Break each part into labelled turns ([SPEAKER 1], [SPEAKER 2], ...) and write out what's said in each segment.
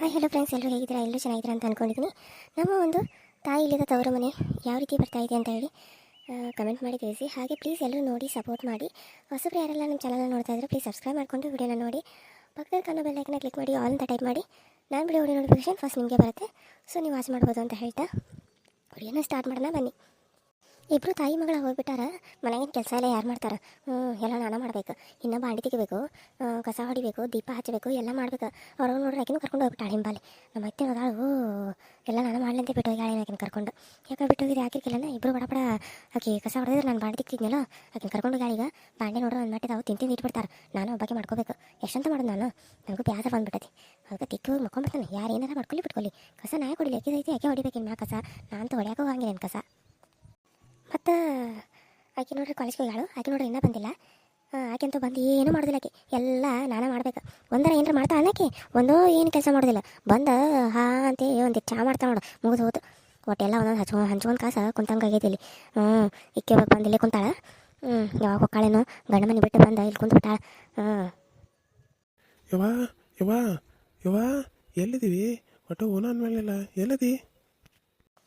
[SPEAKER 1] Hi hello friends ಎಲ್ಲರೂ ಹೇಗಿದ್ದೀರಾ? ಎಲ್ಲರೂ ಚೆನ್ನಾಗಿದ್ದೀರಾ ಅಂತ ಅಂದ್ಕೊಂಡಿದ್ದೀನಿ ನಮ್ಮ ಒಂದು ತಾಯಿ ಇಲ್ಲದ ತವರು ಮನೆ ಯಾವ ರೀತಿ ಬರ್ತಾ ಇದೆ ಅಂತ ಹೇಳಿ ಕಮೆಂಟ್ ಮಾಡಿ ತಿಳಿಸಿ. ಹಾಗೆ ಪ್ಲೀಸ್ ಎಲ್ಲರೂ ನೋಡಿ ಸಪೋರ್ಟ್ ಮಾಡಿ. ಹೊಸಬ್ರು ಯಾರೆಲ್ಲ ನಮ್ಮ ಚಾನಲ್ನ ನೋಡ್ತಾ ಇದ್ದಾರೆ ಪ್ಲೀಸ್ ಸಬ್ಸ್ಕ್ರೈಬ್ ಮಾಡಿಕೊಂಡು ವಿಡಿಯೋನ ನೋಡಿ. ಪಕ್ಕದ ಕಾಣೋ ಬೆಲ್ಲೈಕನ್ನ ಕ್ಲಿಕ್ ಮಾಡಿ ಆಲ್ ಅಂತ ಟೈಪ್ ಮಾಡಿ. ನಾನು ಬಿಡಿ ವಿಡಿಯೋ ನೋಟಿಫಿಕೇಶನ್ ಫಸ್ಟ್ ನಿಮಗೆ ಬರುತ್ತೆ. ಸೊ ನೀವು ವಾಚ್ ಮಾಡ್ಬೋದು ಅಂತ ಹೇಳ್ತಾ. ವಿಡಿಯೋನ ಸ್ಟಾರ್ಟ್ ಮಾಡೋಣ, ಬನ್ನಿ. ಇಬ್ಬರು ತಾಯಿ ಮಗಳ ಹೋಗ್ಬಿಟ್ಟಾರ. ಮನೆಗಿನ ಕೆಲಸ ಎಲ್ಲ ಯಾರು ಮಾಡ್ತಾರೆ? ಎಲ್ಲ ನಾನು ಮಾಡಬೇಕು. ಇನ್ನೂ ಬಾಂಡಿ ತೆಗಿಬೇಕು ಕಸ ಹೊಡಿಬೇಕು, ದೀಪ ಹಚ್ಚಬೇಕು, ಎಲ್ಲ ಮಾಡ್ಬೇಕು. ಅವ್ರು ನೋಡ್ರಿ ಆಕಿನೂ ಕರ್ಕೊಂಡು ಹೋಗ್ಬಿಟ್ಟಾಳೆ ಹಿಂಬಾಲಿ ನಮ್ಮ ಅತ್ತೆ ಮಗಳು ಎಲ್ಲ ನಾನು ಮಾಡ್ಲಿ ಅಂತ ಬಿಟ್ಟು ಹೋಗಿ ಆಕಿನ ಕರ್ಕೊಂಡು. ಯಾಕೆ ಬಿಟ್ಟು ಹೋಗಿದ್ದು ಯಾಕಿರ್ಕಿಲ್ಲ ಇಬ್ಬರು ಬಡ ಬಡ. ಆಕೆ ಕಸ ಹೊಡೆದ್ರೆ ನಾನು ಬಾಂಡಿ ತಿಕ್ತಿದ್ನಲ್ಲ ಆಕಿನ ಕರ್ಕೊಂಡು ಈಗ ಬಾಂಡೆ ನೋಡ್ರಿ ಒಂದು ಮಟ್ಟಿಗೆ ಅವು ತಿಂತೀನಿ ಇಟ್ಬಿಡ್ತಾರೆ. ನಾನು ಒಬ್ಬಕ್ಕೆ ಮಾಡ್ಕೋಬೇಕು. ಎಷ್ಟಂತ ಮಾಡೋದು ನಾನು? ನನಗೂ ಬ್ಯಾಸ ಬಂದ್ಬಿಟ್ಟತಿ. ಅದಕ್ಕೆ ತಿಕ್ಕಿ ಹೋಗಿ ಯಾರು ಏನಾರ ಮಾಡ್ಕೊಳ್ಳಿ ಬಿಟ್ಕೊಳ್ಳಿ. ಕಸ ನಾಯಿ ಕೊಡಲಿ ಯಾಕೆ ಯಾಕೆ ಹೊಡಿಬೇಕು ಇನ್ನು ಕಸ. ನಾನು ಹೊಡ್ಯಾಕೋ ಹೋಗಂಗಿಲ್ಲ ಕಸ. ಮತ್ತು ಆಕೆ ನೋಡ್ರಿ ಕಾಲೇಜ್ಗೆ ಹೋಗ್ಯಾಳು. ಆಕೆ ನೋಡ್ರಿ ಇನ್ನೂ ಬಂದಿಲ್ಲ. ಆಕೆ ಅಂತೂ ಬಂದು ಏನೂ ಮಾಡೋದಿಲ್ಲ ಆಕೆ. ಎಲ್ಲ ನಾನೇ ಮಾಡ್ಬೇಕು. ಒಂದರ ಏನಾರ ಮಾಡ್ತಾಳೆ ಆಕೆ? ಒಂದೋ ಏನು ಕೆಲಸ ಮಾಡೋದಿಲ್ಲ. ಬಂದ ಹಾ ಅಂತ ಒಂದು ಚಾ ಮಾಡ್ತಾಳೆ ನೋಡು. ಮುಗಿದು ಹೋತು. ಎಲ್ಲ ಒಂದೊಂದು ಹಚ್ಕೊ ಹಂಚ್ಕೊಂಡು ಕಾಸ ಕುಂತಂಗೆ ಆಗೈತಿ ಇಲ್ಲಿ. ಹ್ಞೂ ಇಕ್ಕೆ ಬಂದು ಇಲ್ಲೇ ಕುಂತಾಳೆ. ಹ್ಞೂ ಯಾವಾಗ ಹೋಗ್ಕಾಳೇನೋ ಗಂಡ ಮನೆ ಬಿಟ್ಟು ಬಂದ ಇಲ್ಲಿ ಕುಂತು ಬಿಟ್ಟಾಳೆ. ಹ್ಞೂ
[SPEAKER 2] ಯವಾ ಯವಾ ಯವಾ ಎಲ್ಲಿದ್ದೀವಿ? ಒಟ್ಟು ಓನ ಅಂದ್ಮೇಲಿಲ್ಲ ಎಲ್ಲದಿ?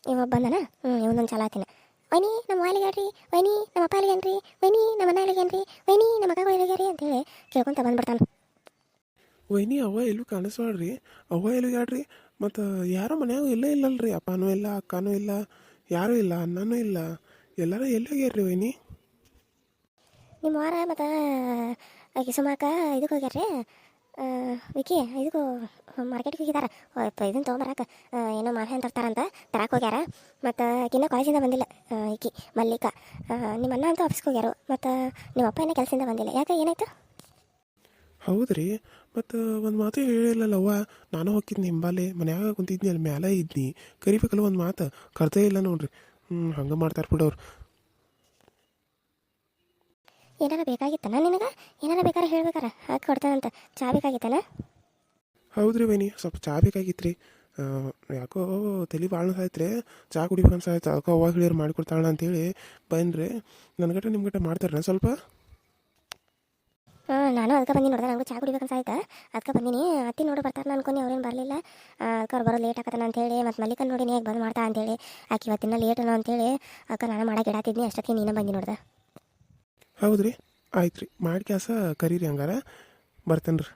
[SPEAKER 1] ಇವಾಗ ಬಂದನ? ಹ್ಞೂ ಇವನೊಂದು ಚಾಲ ಆತಿನ ವೈನಿ ನಮ್ಮ ವಾಲಿಗ್ಯಾಡ್ರಿ ವೈನಿ ನಮ್ಮ ಅಪ್ಪ ಅಲ್ಲಿಗೇನ್ರಿ ವೈನಿ ನಮ್ಮ ಅಣ್ಣ ಅಲ್ಲಿಗೇನ್ರಿ ವೈನಿ ನಮ್ಮ ಅಕ್ಕ ಅಲ್ಲಿಗ್ಯಾರಿ ಅಂತೇಳಿ ಕೇಳ್ಕೊಂತ ಬಂದ್ಬಿಡ್ತಾನೆ.
[SPEAKER 2] ವೈನಿ ಅವ್ವ ಎಲ್ಲೂ ಕಾಣಿಸ್ಬಾಡ್ರಿ ಅವ್ವ ಎಲ್ಲಿಗಾಡ್ರಿ ಮತ್ತು ಯಾರೋ ಮನ್ಯಾಗ ಇಲ್ಲೇ ಇಲ್ಲಲ್ರಿ ಅಪ್ಪನೂ ಇಲ್ಲ ಅಕ್ಕನೂ ಇಲ್ಲ ಯಾರೂ ಇಲ್ಲ ಅಣ್ಣನೂ ಇಲ್ಲ. ಎಲ್ಲರೂ ಎಲ್ಲಿಗ್ಯಾರ್ರಿ ವೈನಿ?
[SPEAKER 1] ನಿಮ್ಮ ವಾರ ಮತ್ತು ಸುಮಾಕ ಇದಕ್ಕೆ ಹೋಗ್ಯಾರ್ರಿ? ವಿಕಿ ಇದಕ್ಕೂ ಮಾರ್ಕೆಟ್ಗೆ ಹೋಗಿದಾರ. ಇದನ್ನು ತೊಗೊಂಬರಕ್ಕೆ ಏನೋ ಮಾಹೆ ಅಂತ ತರ್ತಾರಂತ ತರಕ್ಕೆ ಹೋಗ್ಯಾರ. ಮತ್ತು ಇನ್ನೂ ಕಾಲೇಜಿಂದ ಬಂದಿಲ್ಲ ಈಕಿ ಮಲ್ಲಿಕ. ನಿಮ್ಮ ಅಣ್ಣ ಅಂತೂ ಆಫೀಸ್ಗೆ ಹೋಗ್ಯಾರು. ಮತ್ತು ನಿಮ್ಮ ಅಪ್ಪ ಏನೋ ಕೆಲಸದಿಂದ ಬಂದಿಲ್ಲ. ಯಾಕೆ ಏನಾಯ್ತು?
[SPEAKER 2] ಹೌದ್ರಿ ಮತ್ತು ಒಂದು ಮಾತು ಹೇಳಿಲ್ಲಲ್ಲ ಅವ್ವ ನಾನು ಹೋಗಿದ್ನಿ ಹಿಂಬಾಲೆ ಮನ್ಯಾಗ ಕುಂತಿದ್ನಿ ಅಲ್ಲಿ ಮ್ಯಾಲೆ ಇದ್ನಿ. ಕರಿಬೇಕಲ್ಲ ಒಂದು ಮಾತು ಕರ್ತೇ ಇಲ್ಲ ನೋಡ್ರಿ. ಹ್ಞೂ ಹಂಗೆ ಮಾಡ್ತಾರೆ ಬಿಡೋರು.
[SPEAKER 1] ಏನಾರ ಬೇಕಾಗಿತ್ತಲ್ಲ ನಿನಗೆ? ಏನಾರ ಬೇಕಾದ್ರೆ ಹೇಳ್ಬೇಕಾರ ಹಾಕಿ ಚಾ ಹೌದು
[SPEAKER 2] ಹೌದ್ರಿ ವೈನಿ ಸ್ವಲ್ಪ ಚಾ ಬೇಕಾಗಿತ್ತು ರೀ ಯಾಕೋ ತಲೆ ಭಾಳ ಸಾಯ್ತ್ರಿ ಚಾ ಕುಡಿಬೇಕು ಅನ್ಸಾಯ್ತು. ಅದಕ್ಕೆ ಅವಾಗ ಹೇಳಿರು ಮಾಡಿಕೊಡ್ತಾಳ ಅಂತೇಳಿ ಬನ್ರಿ ನನಗಟ ನಿಮ್ಗಟ ಮಾಡ್ತಾರ ಸ್ವಲ್ಪ?
[SPEAKER 1] ಹಾಂ ನಾನು ಅದಕ್ಕೆ ಬಂದಿನಿ ನೋಡಿದೆ ನನಗೂ ಚಾ ಕುಡಿಬೇಕಂತ ಆಯ್ತಾ ಅದಕ್ಕೆ ಬಂದಿನಿ. ಅತ್ತಿ ನೋಡಿ ಬರ್ತಾರೆ ಅನ್ಕೊಂಡು ಅವ್ರೇನು ಬರಲಿಲ್ಲ. ಅದಕ್ಕೆ ಅವ್ರು ಬರೋದು ಲೇಟ್ ಆಗತ್ತಾನ ಅಂತೇಳಿ ಮತ್ತು ಮಲ್ಲಿಕನ್ ನೋಡಿ ಹೇಗೆ ಬಂದು ಮಾಡ್ತಾ ಅಂತೇಳಿ ಆಕೆ ಇವತ್ತಿನ ಲೇಟನು ಅಂತೇಳಿ ಅದಕ್ಕೆ ನಾನು ಮಾಡಕ್ಕೆ ಇಡಾತಿದ್ನಿ ಅಷ್ಟೊತ್ತಿಗೆ ನೀನು ಬಂದು ನೋಡ್ದೆ.
[SPEAKER 2] ಹೌದ್ರಿ. ಆಯ್ತು ರೀ ಮಾಡಿ ಕ್ಯಾಸ ಕರೀರಿ ಹಂಗಾರ. ಬರ್ತೇನೆ ರೀ.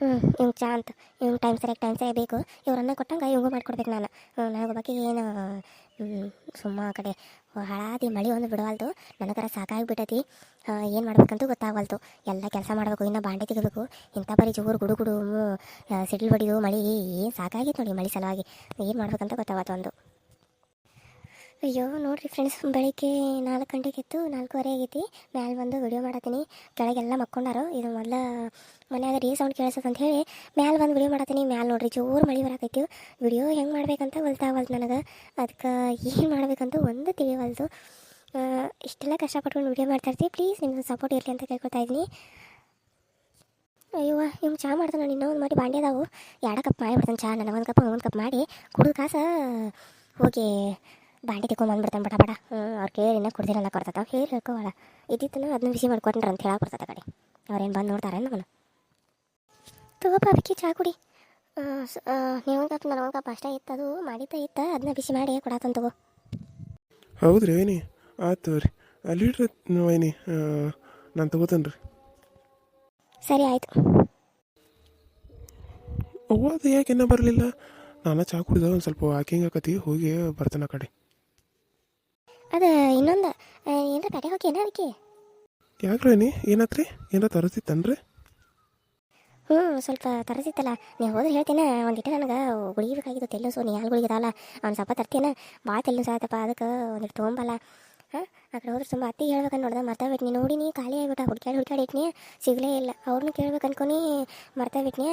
[SPEAKER 1] ಹ್ಞೂ ಇವ್ನು ಚಾ ಅಂತ. ಇವ್ನು ಟೈಮ್ ಸರಿಯಾಗಿ ಟೈಮ್ ಸರಿಯಾಗಿ ಬೇಕು. ಇವ್ರನ್ನ ಕೊಟ್ಟಂಗೆ ಇವಂಗೂ ಮಾಡ್ಕೊಡ್ಬೇಕು ನಾನು. ನನಗೆ ಬಗ್ಗೆ ಏನು ಸುಮ್ಮ ಆ ಕಡೆ ಹಳಾದಿ ಮಳೆ ಒಂದು ಬಿಡವಲ್ದು. ನನಗರ ಸಾಕಾಗಿ ಬಿಟ್ಟತಿ ಏನು ಮಾಡ್ಬೇಕಂತೂ ಗೊತ್ತಾಗವಲ್ತು ಎಲ್ಲ ಕೆಲಸ ಮಾಡಬೇಕು, ಇನ್ನೂ ಬಾಂಡೆ ತೆಗಿಬೇಕು. ಇಂಥ ಬರೀ ಜೋರು ಗುಡು ಗುಡು ಸಿಡಿಲು ಬಡಿದು ಮಳೆ, ಏನು ಸಾಕಾಗಿತ್ತು ನೋಡಿ ಮಳೆ ಸಲುವಾಗಿ. ಏನು ಮಾಡ್ಬೇಕಂತ ಗೊತ್ತಾಗತ್ತು ಒಂದು. ಅಯ್ಯೋ, ನೋಡ್ರಿ ಫ್ರೆಂಡ್ಸ್ ಬೆಳಿಗ್ಗೆ ನಾಲ್ಕು ಗಂಟೆಗೆ ಎದ್ದು ನಾಲ್ಕೂವರೆ ಆಗೈತಿ. ಮ್ಯಾಲೆ ಬಂದು ವಿಡಿಯೋ ಮಾಡತ್ತೀನಿ. ಕೆಳಗೆಲ್ಲ ಮಕ್ಕೊಂಡಾರು, ಇದು ಮೊದಲ ಮನ್ಯಾಗ ರೀ ಸೌಂಡ್ ಅಂತ ಹೇಳಿ, ಮ್ಯಾಲೆ ಬಂದು ವಿಡಿಯೋ ಮಾಡತ್ತೀನಿ. ಮ್ಯಾಲೆ ನೋಡ್ರಿ ಜೋರು ಮಳೆ ಬರಕೈತಿ. ವಿಡಿಯೋ ಹೆಂಗೆ ಮಾಡ್ಬೇಕಂತ ಗೊತ್ತಾಗಲ್ದು ನನಗೆ. ಅದಕ್ಕೆ ಏನು ಮಾಡ್ಬೇಕಂತ ಒಂದು ತಿಳಿವಲ್ದು. ಇಷ್ಟೆಲ್ಲ ಕಷ್ಟಪಟ್ಕೊಂಡು ವಿಡಿಯೋ ಮಾಡ್ತಾ ಇರ್ತೀವಿ ಪ್ಲೀಸ್ ನಿಮ್ಗೆ ಸಪೋರ್ಟ್ ಇರಲಿ ಅಂತ ಕೇಳ್ಕೊತಾ ಇದ್ದೀನಿ. ಅಯ್ಯೋ ಇವ್ ಚಾ ಮಾಡ್ತಾನೆ. ನಾನು ಇನ್ನೊಂದು ಮಾಡಿ ಬಾಂಡೆ ಅದಾವು. ಎರಡು ಕಪ್ ಮಾಡಿಬಿಡ್ತಾನೆ ಚಹಾ ಚಾ. ನನಗೆ ಒಂದು ಕಪ್ ಒಂದು ಕಪ್ ಮಾಡಿ. ಕುಡಿದು ಕಾಸ ಹೋಗಿ ಬಾಂಡೆ ತಿಕ್ಕೊಂಬಂದ್ಬಿಡ್ತಾನೆ ಬಡ ಬಡ. ಹ್ಞೂ ಅವ್ರು ಕೇಳಿ ಇನ್ನೂ ಕುಡ್ದಿರಲ್ಲ ಅವ್ರು ಹೇಳಿ ಇದ್ದಿತ್ತನ ಅದನ್ನ ಬಿಸಿ ಮಾಡ್ಕೊಂಡ್ರ ಅಂತ ಹೇಳಕ್ಕೆ ಬರ್ತದೆ ಕಡೆ. ಅವ್ರೇನು ಬಂದು ನೋಡ್ತಾರೆ ನಮ್ಮನ್ನು ತಗೋಪ್ಪ ಅದಕ್ಕೆ ಚಹಾ ಕುಡಿ. ನೀವು ಕಪ್ ನನಗೆ ಕಪ್ ಅಷ್ಟೇ ಇತ್ತು ಅದು ಮಾಡಿದ್ದ ಇತ್ತ ಅದನ್ನ ಬಿಸಿ ಮಾಡಿ ಕೊಡತ್ತಂತ ತಗೋ.
[SPEAKER 2] ಹೌದ್ರಿ ವೈನಿ. ಆಯ್ತು ರೀ ಅಲ್ಲಿ ವೈನಿ. ನಾನು ತಗೋತೇನೆ ರೀ
[SPEAKER 1] ಸರಿ ಆಯಿತು.
[SPEAKER 2] ಅದು ಯಾಕೆ ಇನ್ನೂ ಬರಲಿಲ್ಲ? ನಾನು ಚಹಾ ಕುಡಿದ ಒಂದು ಸ್ವಲ್ಪ ವಾಕಿಂಗ್ ಆಕತಿ ಹೋಗಿ ಬರ್ತಾನೆ ಕಡೆ.
[SPEAKER 1] ಅದು ಇನ್ನೊಂದು ಏನಾರ ಕಡೆ ಹೋಗಿ ಏನ ಅದಕ್ಕೆ
[SPEAKER 2] ಯಾಕ್ರಿ ನೀ ಏನತ್ರಿ? ಏನೋ ತರತಿತ್ತನ್ರಿ
[SPEAKER 1] ಹ್ಞೂ ಸ್ವಲ್ಪ ತರಸಿತ್ತಲ್ಲ. ನೀವು ಹೋದ್ರೆ ಹೇಳ್ತೇನೆ ಒಂದಿಟ್ಟು ನನಗೆ ಗುಳಿಗೆ ಬೇಕಾಗಿತ್ತು ತೆಲ್ಲು ಸೊ ನೀ ಹಾಲು ಗುಳಿಗೆ ಅವ್ನ ಅವ್ನು ಸ್ವಲ್ಪ ತರ್ತೀನ. ಭಾಳ ತೆಲ್ಲು ಸಾಯ್ತಪ್ಪ ಅದಕ್ಕೆ ಒಂದಿಟ್ಟು ತೊಗೊಂಬಲ್ಲ. ಹಾಂ ಆ ಕಡೆ ಹೋದ್ರೆ ತುಂಬ ಅತ್ತಿ ಹೇಳ್ಬೇಕಂತ ನೋಡ್ದೆ ಮರ್ತಾ ನೋಡಿ ನೀ ಖಾಲಿ ಆಗಿಬಿಟ್ಟ ಹುಡ್ಕ್ಯಾಡಿ ಹುಡ್ಕ್ಯಾಡಿ ಇಟ್ನಿ. ಸಿಗಲೇ ಇಲ್ಲ. ಅವ್ರನ್ನೂ ಕೇಳ್ಬೇಕು ಅನ್ಕೊನಿ ಮರ್ತಾ ಬಿಟ್ನಿ.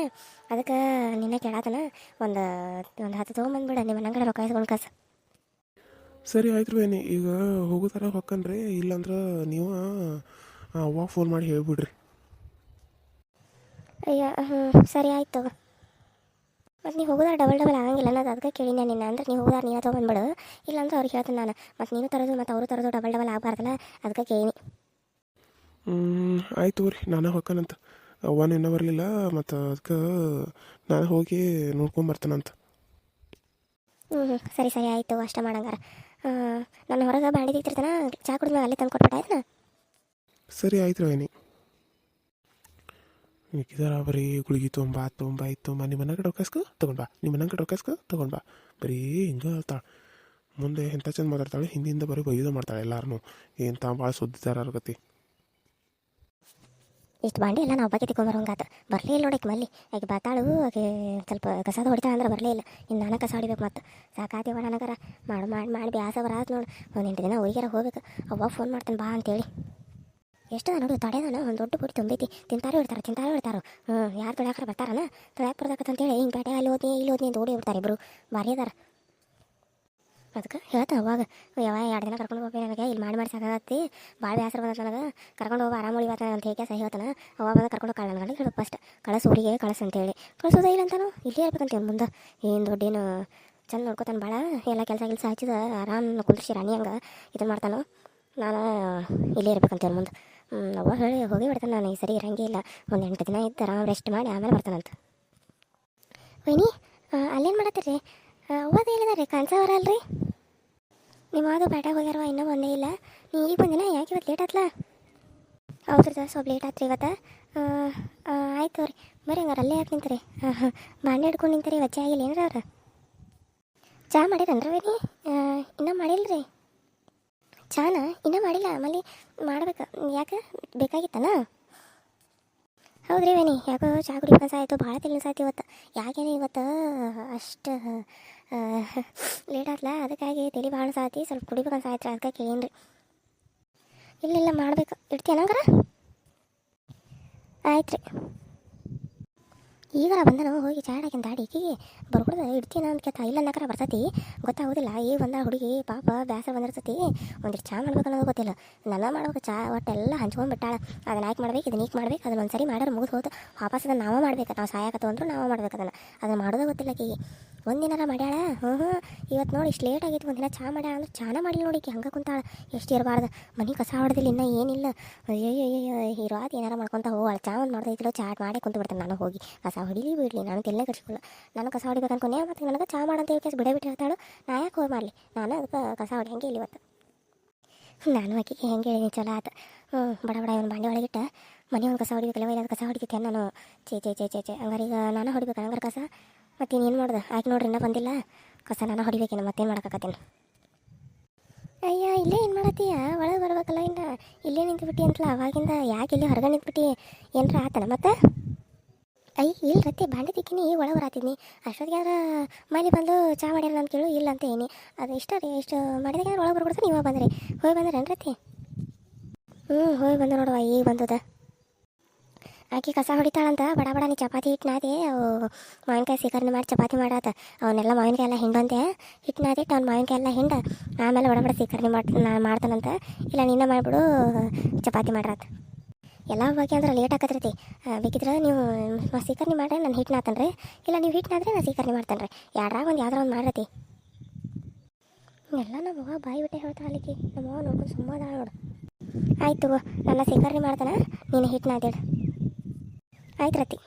[SPEAKER 1] ಅದಕ್ಕೆ ನಿನ್ನೆ ಕೇಳಾತನ. ಒಂದು ಒಂದು ಹತ್ತು ತೊಗೊಂಬಂದ್ಬಿಡ ನಿಮ್ಮ ಮನಂಗಡೆ ರೊಕ್ಕ ಇಸ್ಕೊಂಡು ಕಸ
[SPEAKER 2] ಸರಿ ಆಯ್ತು ರೀ ವೈನಿ ಈಗ ಹೋಗೋ ಥರ ಹೊಕ್ಕನ್ರಿ ಇಲ್ಲಾಂದ್ರೆ ನೀವು ಅವ್ವ ಫೋನ್ ಮಾಡಿ ಹೇಳ್ಬಿಡ್ರಿ.
[SPEAKER 1] ಅಯ್ಯ ಹ್ಞೂ ಸರಿ ಆಯ್ತು ಮತ್ತು ನೀವು ಹೋಗೋದಾರ ಡಬಲ್ ಡಬಲ್ ಆಗಂಗಿಲ್ಲ ಅನ್ನೋದು ಅದಕ್ಕೆ ಕೇಳಿ ನಾನು ನಿನ್ನ ಅಂದ್ರೆ ನೀವು ಹೋಗೋದಾರ ನೀನು ತೊಗೊಂಡ್ಬಿಡು ಇಲ್ಲಾಂದ್ರೆ ಅವ್ರಿಗೆ ಹೇಳ್ತೀನಿ ನಾನು ಮತ್ತು ನೀನು ತರೋದು ಮತ್ತು ಅವರು ತರೋದು ಡಬಲ್ ಡಬಲ್ ಆಗಬಾರ್ದಲ್ಲ ಅದಕ್ಕೆ ಕೇಳಿ
[SPEAKER 2] ಹ್ಮ್, ಆಯ್ತು ರೀ ನಾನು ಹೊಕ್ಕನಂತ. ಅವ್ವನೂ ಇನ್ನೂ ಬರಲಿಲ್ಲ ಮತ್ತು ಅದಕ್ಕೆ ನಾನು ಹೋಗಿ ನೋಡ್ಕೊಂಬರ್ತಾನಂತ
[SPEAKER 1] ಹ್ಞೂ ಹ್ಞೂ ಸರಿ ಸರಿ ಆಯಿತು ಅಷ್ಟೇ ಮಾಡಂಗಾರ. ನನ್ನ ಹೊರಗೆ ಬಾಡಿ ತೆಗ್ತಿರ್ತಾನ ಚಾ ಕುಡಿದ್ಮೇಲೆ ಅಲ್ಲೇ ತಂದು ಕೊಟ್ಬಿಟ್ಟ ಆಯ್ತಾ
[SPEAKER 2] ಸರಿ ಆಯ್ತು ರೋಹಿಣಿ ಮಿಕ್ಕಿದಾರ ಬರೀ ಗುಳಿಗೆ ತುಂಬಾ, ತುಂಬ ಆಯಿತು ತೊಗೊಂಬ ನಿಮ್ಮ ಮನೆಗೆ ರೊಕ್ಕಸ್ಕ ತೊಗೊಂಡ್ಬಾ ನಿಮ್ಮ ಮನೆಗೆ ರೊಕ್ಕಸ್ಕ ತೊಗೊಂಡ್ಬಾ ಬರೀ ಹಿಂಗೆ ಹೇಳ್ತಾಳೆ. ಮುಂದೆ ಎಂಥ ಚಂದ ಮಾತಾಡ್ತಾಳೆ ಹಿಂದಿಂದ ಬರೀ ಬೈದು ಮಾಡ್ತಾಳೆ ಎಲ್ಲಾರನು. ಏನು ತಾ ಭಾಳ ಸುದ್ದಿದಾರ ಗತಿ
[SPEAKER 1] ಇಷ್ಟು ಬಾಂಡಿ ಎಲ್ಲ ನಾವು ಬಗ್ಗೆ ಆತು. ಬರಲೇ ಇಲ್ಲ ನೋಡಕ್ಕೆ ಮಲ್ಲಿ. ಈಗ ಬಾತಾಳು, ಆಕೆ ಸ್ವಲ್ಪ ಕಸದ ಹೊಡಿತಾಳೆ ಅಂದ್ರೆ ಬರಲೇ ಇಲ್ಲ. ಇನ್ನು ನಾನು ಕಸ ಹೊಡಿಬೇಕು ಮತ್ತು ಸಾಕಾತಿವ ನನಗರ. ಮಾಡಿ ಮಾಡಿ ಮಾಡಿ ಬ್ಯಾಸ ಬರಾತ್ ನೋಡು. ಒಂದು ಎಂಟು ದಿನ ಊರಿಗಾರ ಹೋಗ್ಬೇಕು. ಅವ್ವ ಫೋನ್ ಮಾಡ್ತಾನೆ ಬಾ ಅಂತೇಳಿ. ಎಷ್ಟು ನೋಡು ತಡೆದಾನ ಒಂದು ದೊಡ್ಡ ಪುಡಿ ತುಂಬೈತಿ. ತಿಂತಾರೆ ಇಡ್ತಾರೆ? ತಿಂತಾರೆ ಇಡ್ತಾರೋ? ಹ್ಞೂ ಯಾರು ತೊಳ್ಯಾಕ್ರ ಬರ್ತಾರನ? ತೊಳ್ಯಾಕ ಬರ್ದಾಕತ್ತಂತೇಳಿ ಹಿಂಗೆ ಬೇಟೆ ಅಲ್ಲಿ ಓದ್ನಿ ಇಲ್ಲಿ ಓದ್ನಿ ಅಂತ ಓಡಿ ಬಿಡ್ತಾರೆ ಇಬ್ಬರು ಭಾರಿ ಅದಾರ ಅದಕ್ಕೆ ಹೇಳ್ತ ಅವಾಗ ಯಾವ ಎರಡು ದಿನ ಕರ್ಕೊಂಡು ಹೋಗಿ ನನಗೆ, ಇಲ್ಲಿ ಮಾಡಿ ಮಾಡಿ ಸಾಕಾಗತ್ತಿ, ಭಾಳ ಬೇಸರ ಬಂದ ನನಗೆ, ಕರ್ಕೊಂಡು ಹೋಗಿ, ಆರಾಮ ಉಳಿವಾತ ಅಂತ ಹೇಗೆ ಸಹ ಹೇಳ್ತಾನೆ ಅವಾಗ ಬಂದು ಕರ್ಕೊಂಡು ಕಳ್ಳ ನನಗೆ, ಹೇಳು ಫಸ್ಟ್ ಕಳಸ ಊರಿಗೆ ಕಳಸ ಅಂತೇಳಿ ಕಳಿಸೋದೇ ಇಲ್ಲ ಅಂತಾನು? ಇಲ್ಲೇ ಇರ್ಬೇಕಂತ ಮುಂದೆ. ಏನು ದೊಡ್ಡೇನು, ಚಂದ ನೋಡ್ಕೊತಾನೆ ಭಾಳ ಎಲ್ಲ ಕೆಲಸ ಕೆಲಸ ಹಚ್ಚಿದ, ಆರಾಮ ಕುಂದ್ರಿಸಿ ರಾಣಿ ಹಂಗೆ ಇದನ್ನು ಮಾಡ್ತಾನು? ನಾನು ಇಲ್ಲೇ ಇರ್ಬೇಕಂತ ಮುಂದೆ. ಅವ್ವ ಹೇಳಿ, ಹೋಗಿ ಬಿಡ್ತಾನೆ ನಾನು, ಈ ಸರಿ ಇರಂಗೇ ಇಲ್ಲ, ಒಂದು ಎಂಟು ದಿನ ಇದ್ದು ಆರಾಮ್ ರೆಸ್ಟ್ ಮಾಡಿ ಆಮೇಲೆ ಬರ್ತಾನಂತ. ವೈನಿ ಅಲ್ಲೇನು ಮಾಡತ್ತೀರಿ? ಅವ್ವದ ಹೇಳಿದಾರೆ ಕಾಣಿಸೋರಲ್ರಿ ನಿಮ್ಮ ಅದು ಬೇಟಾಗ ಹೋಗ್ಯಾರವ ಇನ್ನೂ ಬಂದೇ ಇಲ್ಲ. ನೀ ಈಗ ಬಂದಿನ? ಯಾಕೆ ಇವತ್ತು ಲೇಟ್ ಆತ್ಲ? ಹೌದ್ರಿ ಸರ್ ಸ್ವಲ್ಪ ಲೇಟ್ ಆತ್ರಿ ಇವತ್ತು. ಆಯ್ತು ರೀ ಬರೀ ಹಂಗಾರೆ, ಅಲ್ಲೇ ಯಾಕೆ ನಿಂತೀರಿ. ಹಾಂ ಹಾಂ. ಬಾಂಡೆ ಹಿಡ್ಕೊಂಡು ನಿಂತೀರಿ, ವಜ್ಜೆ ಆಗಿಲ್ಲ ಏನ್ರಿ ಅವ್ರು? ಚಹಾ ಮಾಡಿರನ್ರಿ ನೀ ಇನ್ನೂ ಮಾಡಿಲ್ಲ ರೀ ಚಾನ? ಇನ್ನೂ ಮಾಡಿಲ್ಲ ಆಮೇಲೆ ಮಾಡ್ಬೇಕು. ಯಾಕೆ? ಬೇಕಾಗಿತ್ತನ? ಹೌದ್ರಿ ವೇಣಿ ಯಾಕೋ ಚಾ ಕುಡಿಬೇಕು ಆಯಿತು. ಭಾಳ ಸಾತಿ ಇವತ್ತು. ಯಾಕೇನೆ ಇವತ್ತು? ಅಷ್ಟು ಲೇಟ್ ಆತ್ಲ? ಅದಕ್ಕಾಗಿ ತಲೆ ಭಾಳ ಸಾತಿ. ಸ್ವಲ್ಪ ಕುಡಿಬೇಕು ಅನ್ಸಾಯ್ತು ಅದಕ್ಕೆ ಕೇಳೀನಿ ಇಲ್ಲ ಇಲ್ಲ, ಮಾಡ್ಬೇಕು. ಆಯ್ತು ರೀ ಈಗಾರ ಬಂದನು ಹೋಗಿ ಚಾ ದಾಡಿ ಅಡಿಗೆಗೆ ಬರ್ಬಿಡ್ದ ಇಡ್ತೀನ ಅಂತ ಕೇಳ್ತಾ ಇಲ್ಲ ನಕರ ಬರ್ತೈತಿ? ಗೊತ್ತಾಗೋದಿಲ್ಲ, ಈ ಬಂದ ಹುಡುಗಿ ಪಾಪ ಬ್ಯಾಸರ ಬಂದಿರ್ತೈತಿ. ಒಂದಿಷ್ಟು ಚಾ ಮಾಡ್ಬೇಕು ಅನ್ನೋದು ಗೊತ್ತಿಲ್ಲ. ನನ್ನ ಮಾಡ್ಬೇಕು ಚಾ ಎಲ್ಲ ಹಂಚ್ಕೊಂಡು ಬಿಟ್ಟಾಳ. ಅದನ್ನ ಆಯ್ಕೆ ಮಾಡ್ಬೇಕು, ಇದನ್ನ ಈಗ ಮಾಡ್ಬೇಕು, ಅದನ್ನ ಒಂದ್ಸರಿ ಮಾಡ್ಯಾರ ಮುಗಿದು ಹೋದ ವಾಪಸ್ ಅದನ್ನ ನಾವೇ ಮಾಡ್ಬೇಕು, ನಾವು ಸಾಯಕತ್ತು ಅಂದ್ರು ನಾವೇ ಮಾಡ್ಬೇಕು ಅದನ್ನ. ಅದನ್ನ ಮಾಡೋದೇ ಗೊತ್ತಿಲ್ಲ ಆಕಿಗೆ ಒಂದಿನಾರ ಮಾಡ್ಯಾಳ? ಹ್ಞೂ ಹ್ಞೂ ಇವತ್ತು ನೋಡಿ ಇಷ್ಟು ಲೇಟ್ ಆಗಿತ್ತು, ಒಂದಿನ ಚಾ ಮಾಡ್ಯಾಳ ಅಂದ್ರೆ ಚಾನ ಮಾಡಿಲ್ಲ ನೋಡಿ ಕಿ ಹಂಗೆ ಕುಂತಾಳ. ಎಷ್ಟು ಇರಬಾರ್ದು? ಮನೆ ಕಸ ಹೊಡೆದಿಲ್ಲ ಇನ್ನೂ ಏನಿಲ್ಲ. ಅಯ್ಯೋ ಹೀರೋ ಇರೋದು ಏನಾರ ಮಾಡ್ಕೊತ ಹೋಗಾಳ ಚಾ ಒಂದು ಮಾಡ್ದೈತಿಲ್ಲ ಚಾಟ್ ಮಾಡಿ ಕುಂತು ಬಿಡ್ತೇನೆ ನಾನು ಹೋಗಿ ಕಸ ಹೊಡಿಲಿ ಬಿಡಲಿ, ನಾನು ತೆಲ್ಲೇ ಕಟ್ಸ್ಕೊಳ್ಳ ನಾನು ಕಸ ಹೊಡಿಬೇಕು ಅನ್ಕೊಂಡೆ ಮತ್ತು ನನಗೆ ಚಾ ಮಾಡಂತ ಹೇಳಿ ಬಿಡ ಬಿಟ್ಟು ಹೇಳ್ತಾಳು. ನಾ ಯಾಕೆ ಹೋಗಿ ಮಾಡಲಿ? ನಾನು ಅದಕ್ಕೆ ಕಸ ಹೊಡಿಯಂಗೆ ಇಲ್ಲಿ ಇವತ್ತು. ನಾನು ಆಕಿಗೆ ಹೆಂಗೆ ಹೇಳಿನಿ ಚಲೋ ಆತು. ಹ್ಞೂ ಬಡ ಬಡ ಇವನು ಬಾಂಡೆ ಒಳಗಿಟ್ಟ. ಮನೆ ಒಂದು ಕಸ ಹೊಡಿಬೇಕಲ್ಲ ಇಲ್ಲ ಕಸ ಹೊಡಿತೈತೆ ನಾನು? ಚೇ ಚೇ ಚೇ ಚೇ ಚೇ ಹಂಗಾರೆ ಈಗ ನಾನು ಹೊಡಿಬೇಕು, ಹಂಗಾರೆ ಕಸ? ಮತ್ತೆ ಏನು ಮಾಡ್ದೆ? ಆಯ್ತು ನೋಡ್ರಿ, ಇನ್ನೂ ಬಂದಿಲ್ಲ. ಕಸ ನಾನು ಹೊಡಿಬೇಕೇನು ಮತ್ತೇನು ಮಾಡೋಕ್ಕಾಗತ್ತೀನಿ ಅಯ್ಯ, ಇಲ್ಲೇ ಏನು ಮಾಡತ್ತೀಯ? ಒಳಗೆ ಬರ್ಬೇಕಲ್ಲ ಇನ್ನು. ಇಲ್ಲೇ ನಿಂತ್ಬಿಟ್ಟಿ ಅಂತಲ್ಲ, ಅವಾಗಿಂದ ಯಾಕೆ ಇಲ್ಲಿ ಹೊರಗೆ ನಿಂತ್ಬಿಟ್ಟು? ಏನರ ಆತನ ಮತ್ತೆ? ಅಯ್ಯ ಇಲ್ಲ ರತ್ತೆ ಬಾಂಡೆ ತಿಕ್ಕಿನಿ ಒಳಗೆ ಬರತ್ತೀನಿ ಅಷ್ಟೊತ್ತಿಗೆ ಮನೆ ಬಂದು ಚಾ ಮಾಡ್ಯಾರ ಅಂತ ಕೇಳು, ಇಲ್ಲ ಅಂತ ಏನಿ ಅದು ಇಷ್ಟ ರೀ, ಇಷ್ಟು ಮಾಡಿದಾಗ ಒಳಗೆ ಬರ್ಬಿಡ್ತು ನೀವೇ ಬಂದ್ರಿ. ಹೋಗಿ ಏನು ರತಿ ಹ್ಞೂ ಹೋಗಿ ಬಂದು ನೋಡುವ ಈಗ ಬಂದದ. ಆಕೆ ಕಸ ಹೊಡಿತಾಳಂತ, ಬಡ ಬಡ ನೀ ಚಪಾತಿ ಹಿಟ್ಟು ನಾದಿ ಅವು ಮಾವಿನಕಾಯಿ ಸೀಕರಣೆ ಮಾಡಿ ಚಪಾತಿ ಮಾಡಾತ. ಅವನ್ನೆಲ್ಲ ಮಾವಿನಕಾಯಿ ಎಲ್ಲ ಹಿಂಡಂತೆ. ಹಿಟ್ಟು ನಾದಿಟ್ಟು ಅವ್ನು ಮಾವಿನಕಾಯಿ ಎಲ್ಲ ಹಿಂಡ. ಆಮೇಲೆ ಬಡ ಬಡ ಸೀಕರಣೆ ಮಾಡಿ ಮಾಡ್ತಾನಂತ. ಇಲ್ಲ, ನಿನ್ನ ಮಾಡಿಬಿಡು, ಚಪಾತಿ ಮಾಡ್ರಾತ. ಎಲ್ಲ ಬಗ್ಗೆ ಅಂದ್ರೆ ಲೇಟ್ ಆಗತ್ತೈತಿ ಬೇಕಿದ್ರೆ ನೀವು ಸೀಕರಣೆ ಮಾಡ್ರೆ, ನಾನು ಹಿಟ್ಟು ನಾತನ್ರಿ. ಇಲ್ಲ ನೀವು ಹಿಟ್ಟು ನಾದ್ರೆ ನಾನು ಸೀಕರಣೆ ಮಾಡ್ತೇನೆ ರೀ ಯಾರಾಗ ಒಂದು ಯಾವ್ದಾರ ಒಂದು ಮಾಡ್ರತಿ ಎಲ್ಲ ನಮ್ಮ ಅವ್ವ ಬಾಯಿ ಬಿಟ್ಟೆ ಹೇಳ್ತಾ ಅಲ್ಲಿಗೆ ನಮ್ಮ ಅವ್ವ ನೋಡ್ಕೊಂಡು ಸುಮ್ಮನೆ ನೋಡು. ಆಯ್ತು ನನ್ನ ಸೀಕರಣೆ ಮಾಡ್ತಾನೆ. ನೀನು ಹಿಟ್ಟು ನಾದಿಡು ಆಯ್ತು ರತಿ.